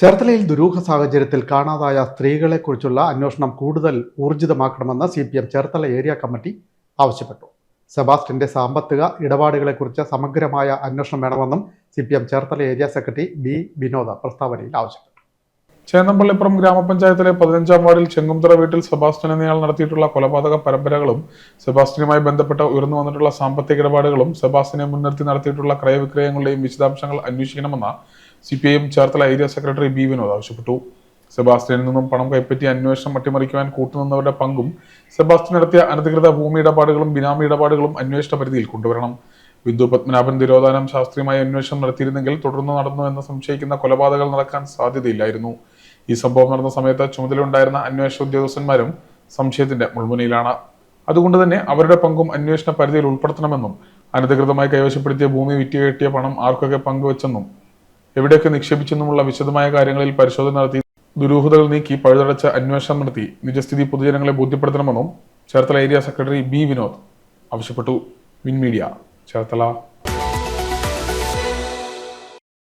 ചേർത്തലയിൽ ദുരൂഹ സാഹചര്യത്തിൽ കാണാതായ സ്ത്രീകളെക്കുറിച്ചുള്ള അന്വേഷണം കൂടുതൽ ഊർജിതമാക്കണമെന്ന് C P M Cherthala area committee ആവശ്യപ്പെട്ടു. സെബാസ്റ്റിന്റെ സാമ്പത്തിക ഇടപാടുകളെക്കുറിച്ച് സമഗ്രമായ അന്വേഷണം വേണമെന്നും C P M Cherthala area secretary B Vinod പ്രസ്താവനയിൽ ആവശ്യപ്പെട്ടു. ചേന്നമ്പള്ളിപ്പുറം ഗ്രാമപഞ്ചായത്തിലെ പതിനഞ്ചാം വാർഡിൽ ചെങ്കുംതറ വീട്ടിൽ സെബാസ്റ്റ്യൻ എന്നയാൾ നടത്തിയിട്ടുള്ള കൊലപാതക പരമ്പരകളും സെബാസ്റ്റ്യനുമായി ബന്ധപ്പെട്ട ഉയർന്നു വന്നിട്ടുള്ള സാമ്പത്തിക ഇടപാടുകളും സെബാസ്റ്റ്യനെ മുൻനിർത്തി നടത്തിയിട്ടുള്ള ക്രയവിക്രയങ്ങളുടെയും വിശദാംശങ്ങൾ അന്വേഷിക്കണമെന്ന C P I M Cherthala area secretary B Vinod ആവശ്യപ്പെട്ടു. സെബാസ്റ്റ്യനിൽ നിന്നും പണം കൈപ്പറ്റി അന്വേഷണം അട്ടിമറിക്കുവാൻ കൂട്ടുനിന്നവരുടെ പങ്കും സെബാസ്റ്റ്യൻ നടത്തിയ അനധികൃത ഭൂമി ഇടപാടുകളും ബിനാമി ഇടപാടുകളും അന്വേഷണ പരിധിയിൽ കൊണ്ടുവരണം. ബിന്ദു പത്മനാഭൻ തിരോധാനം ശാസ്ത്രീയമായ അന്വേഷണം നടത്തിയിരുന്നെങ്കിൽ തുടർന്ന് നടന്നു എന്ന് സംശയിക്കുന്ന കൊലപാതകങ്ങൾ നടക്കാൻ സാധ്യതയില്ലായിരുന്നു. ഈ സംഭവം നടന്ന സമയത്ത് ചുമതലയുണ്ടായിരുന്ന അന്വേഷണ ഉദ്യോഗസ്ഥന്മാരും സംശയത്തിന്റെ മുൾമുനയിലാണ്. അതുകൊണ്ട് തന്നെ അവരുടെ പങ്കും അന്വേഷണ പരിധിയിൽ ഉൾപ്പെടുത്തണമെന്നും അനധികൃതമായി കൈവശപ്പെടുത്തിയ ഭൂമി വിറ്റുകെട്ടിയ പണം ആർക്കൊക്കെ പങ്കുവച്ചെന്നും എവിടെയൊക്കെ നിക്ഷേപിച്ചെന്നുമുള്ള വിശദമായ കാര്യങ്ങളിൽ പരിശോധന നടത്തി ദുരൂഹതകൾ നീക്കി പഴുതടച്ച് അന്വേഷണം നടത്തി നിജസ്ഥിതി പൊതുജനങ്ങളെ ബോധ്യപ്പെടുത്തണമെന്നും Cherthala area secretary B Vinod ആവശ്യപ്പെട്ടു. Win media Cherthala.